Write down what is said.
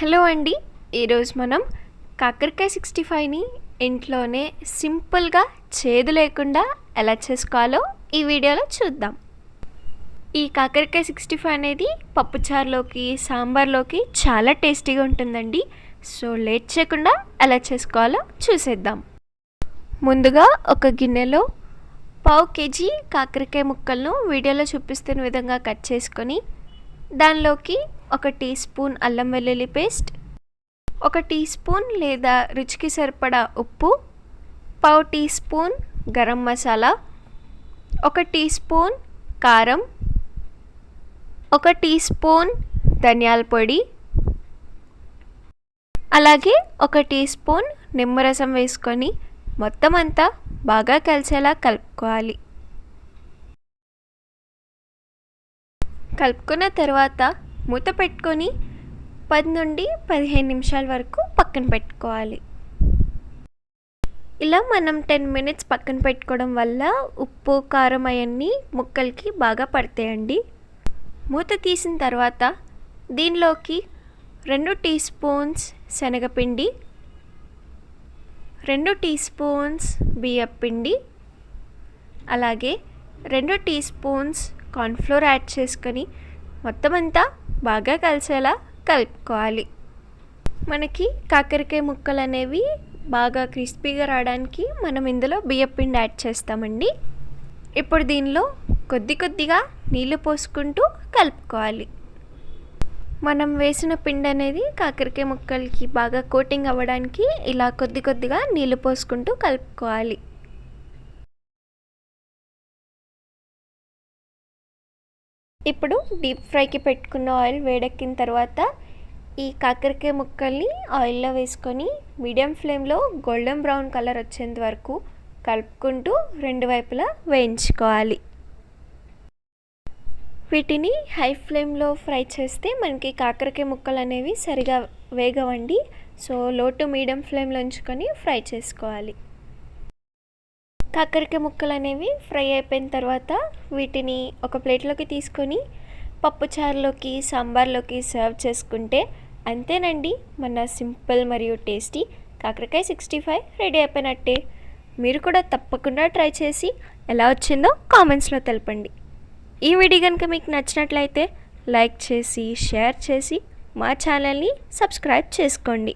Hello అండి. ఈరోజు మనం కాకరకాయ సిక్స్టీ ఫైవ్ని ఇంట్లోనే సింపుల్గా చేదు లేకుండా ఎలా చేసుకోవాలో ఈ వీడియోలో చూద్దాం. ఈ కాకరకాయ సిక్స్టీ ఫైవ్ అనేది పప్పుచారులోకి సాంబార్లోకి చాలా టేస్టీగా ఉంటుందండి. సో లేట్ చేయకుండా ఎలా చేసుకోవాలో చూసేద్దాం. ముందుగా ఒక గిన్నెలో పావు కేజీ కాకరకాయ ముక్కలను వీడియోలో చూపిస్తున్న విధంగా కట్ చేసుకొని దానిలోకి ఒక టీ స్పూన్ అల్లం వెల్లుల్లి పేస్ట్ ఒక టీ స్పూన్ లేదా రుచికి సరిపడా ఉప్పు పావు టీ స్పూన్ గరం మసాలా ఒక టీ స్పూన్ కారం ఒక టీ స్పూన్ ధనియాల పొడి అలాగే ఒక టీ స్పూన్ నిమ్మరసం వేసుకొని మొత్తం అంతా బాగా కలిసేలా కలుపుకోవాలి. కలుపుకున్న తర్వాత మూత పెట్టుకొని పది నుండి పదిహేను నిమిషాల వరకు పక్కన పెట్టుకోవాలి. ఇలా మనం టెన్ మినిట్స్ పక్కన పెట్టుకోవడం వల్ల ఉప్పు కారం అవన్నీ ముక్కలకి బాగా పడతాయండి. మూత తీసిన తర్వాత దీనిలోకి రెండు టీ స్పూన్స్ శనగపిండి రెండు టీ స్పూన్స్ బియ్యపిండి అలాగే రెండు టీ స్పూన్స్ కార్న్ఫ్లోర్ యాడ్ చేసుకొని మొత్తం అంతా బాగా కలిసేలా కలుపుకోవాలి. మనకి కాకరకాయ ముక్కలు అనేవి బాగా క్రిస్పీగా రావడానికి మనం ఇందులో బియ్యపిండి యాడ్ చేస్తామండి. ఇప్పుడు దీనిలో కొద్ది కొద్దిగా నీళ్ళు పోసుకుంటూ కలుపుకోవాలి. మనం వేసిన పిండి అనేది కాకరకాయ ముక్కలకి బాగా కోటింగ్ అవ్వడానికి ఇలా కొద్ది కొద్దిగా నీళ్ళు పోసుకుంటూ కలుపుకోవాలి. ఇప్పుడు డీప్ ఫ్రైకి పెట్టుకున్న ఆయిల్ వేడెక్కిన తర్వాత ఈ కాకరకాయ ముక్కల్ని ఆయిల్లో వేసుకొని మీడియం ఫ్లేమ్లో గోల్డెన్ బ్రౌన్ కలర్ వచ్చేంత వరకు కలుపుకుంటూ రెండు వైపులా వేయించుకోవాలి. వీటిని హై ఫ్లేమ్లో ఫ్రై చేస్తే మనకి కాకరకాయ ముక్కలు అనేవి సరిగా వేగవండి. సో లో టు మీడియం ఫ్లేమ్లో ఉంచుకొని ఫ్రై చేసుకోవాలి. కాకరకాయ ముక్కలు అనేవి ఫ్రై అయిపోయిన తర్వాత వీటిని ఒక ప్లేట్లోకి తీసుకొని పప్పుచారులోకి సాంబార్లోకి సర్వ్ చేసుకుంటే అంతేనండి మన సింపుల్ మరియు టేస్టీ కాకరకాయ సిక్స్టీ ఫైవ్ రెడీ అయిపోయినట్టే. మీరు కూడా తప్పకుండా ట్రై చేసి ఎలా వచ్చిందో కామెంట్స్లో తెలపండి. ఈ వీడియో కనుక మీకు నచ్చినట్లయితే లైక్ చేసి షేర్ చేసి మా ఛానల్ని సబ్స్క్రైబ్ చేసుకోండి.